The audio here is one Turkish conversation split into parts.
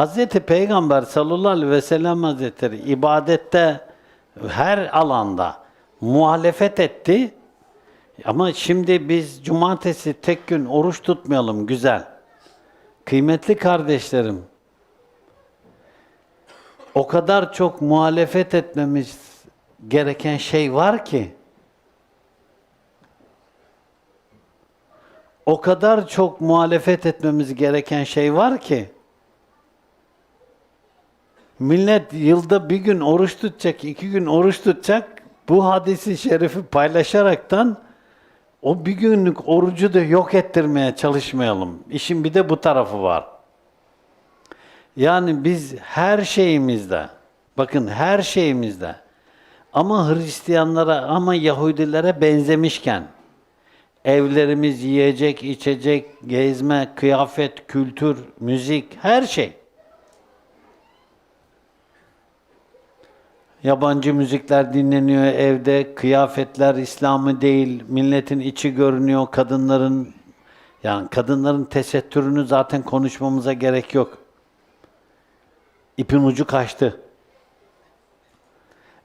Hazreti Peygamber sallallahu aleyhi ve sellem Hazretleri ibadette her alanda muhalefet etti. Ama şimdi biz cumartesi tek gün oruç tutmayalım güzel. Kıymetli kardeşlerim, o kadar çok muhalefet etmemiz gereken şey var ki, o kadar çok muhalefet etmemiz gereken şey var ki, millet yılda bir gün oruç tutacak, iki gün oruç tutacak, bu hadisi şerifi paylaşaraktan o bir günlük orucu da yok ettirmeye çalışmayalım. İşin bir de bu tarafı var. Yani biz her şeyimizde, bakın her şeyimizde ama Hristiyanlara ama Yahudilere benzemişken evlerimiz yiyecek, içecek, gezme, kıyafet, kültür, müzik, her şey. Yabancı müzikler dinleniyor evde, kıyafetler İslam'ı değil, milletin içi görünüyor, kadınların yani kadınların tesettürünü zaten konuşmamıza gerek yok. İpin ucu kaçtı.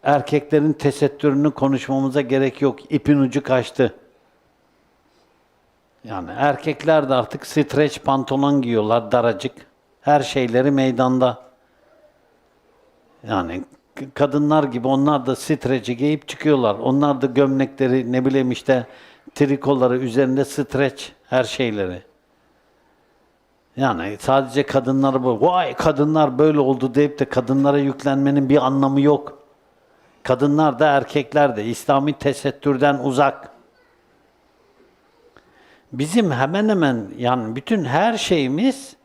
Erkeklerin tesettürünü konuşmamıza gerek yok. İpin ucu kaçtı. Yani erkekler de artık streç pantolon giyiyorlar daracık. Her şeyleri meydanda. Yani kadınlar gibi onlar da streci giyip çıkıyorlar. Onlar da gömlekleri ne bileyim işte trikoları üzerinde streç her şeyleri. Yani sadece kadınlar bu. Vay kadınlar böyle oldu deyip de kadınlara yüklenmenin bir anlamı yok. Kadınlar da erkekler de İslami tesettürden uzak. Bizim hemen hemen yani bütün her şeyimiz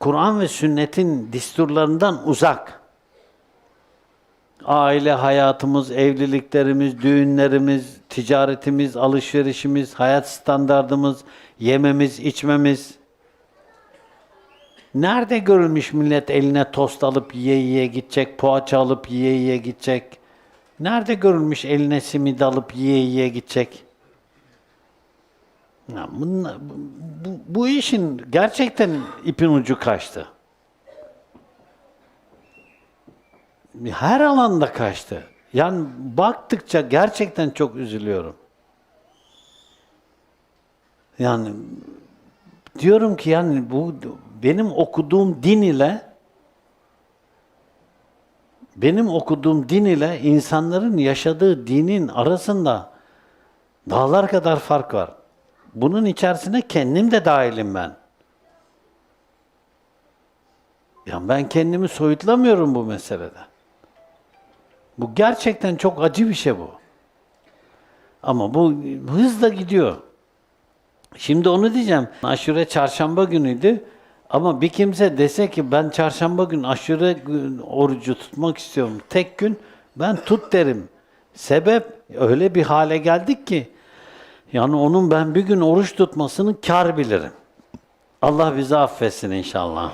Kur'an ve sünnetin disturlarından uzak. Aile hayatımız, evliliklerimiz, düğünlerimiz, ticaretimiz, alışverişimiz, hayat standardımız, yememiz, içmemiz. Nerede görülmüş millet eline tost alıp yiye yiye gidecek, poğaça alıp yiye yiye gidecek? Nerede görülmüş eline simit alıp yiye yiye gidecek? Ya bunlar- bu, bu, bu işin gerçekten ipin ucu kaçtı. Her alanda kaçtı. Yani baktıkça gerçekten çok üzülüyorum. Yani diyorum ki yani bu benim okuduğum din ile benim okuduğum din ile insanların yaşadığı dinin arasında dağlar kadar fark var. Bunun içerisine kendim de dahilim ben. Yani ben kendimi soyutlamıyorum bu meselede. Bu gerçekten çok acı bir şey bu. Ama bu hızla gidiyor. Şimdi onu diyeceğim. Aşure çarşamba günüydü. Ama bir kimse dese ki ben çarşamba gün aşure gün orucu tutmak istiyorum. Tek gün ben tut derim. Sebep öyle bir hale geldik ki yani onun ben bir gün oruç tutmasını kar bilirim. Allah bizi affetsin inşallah.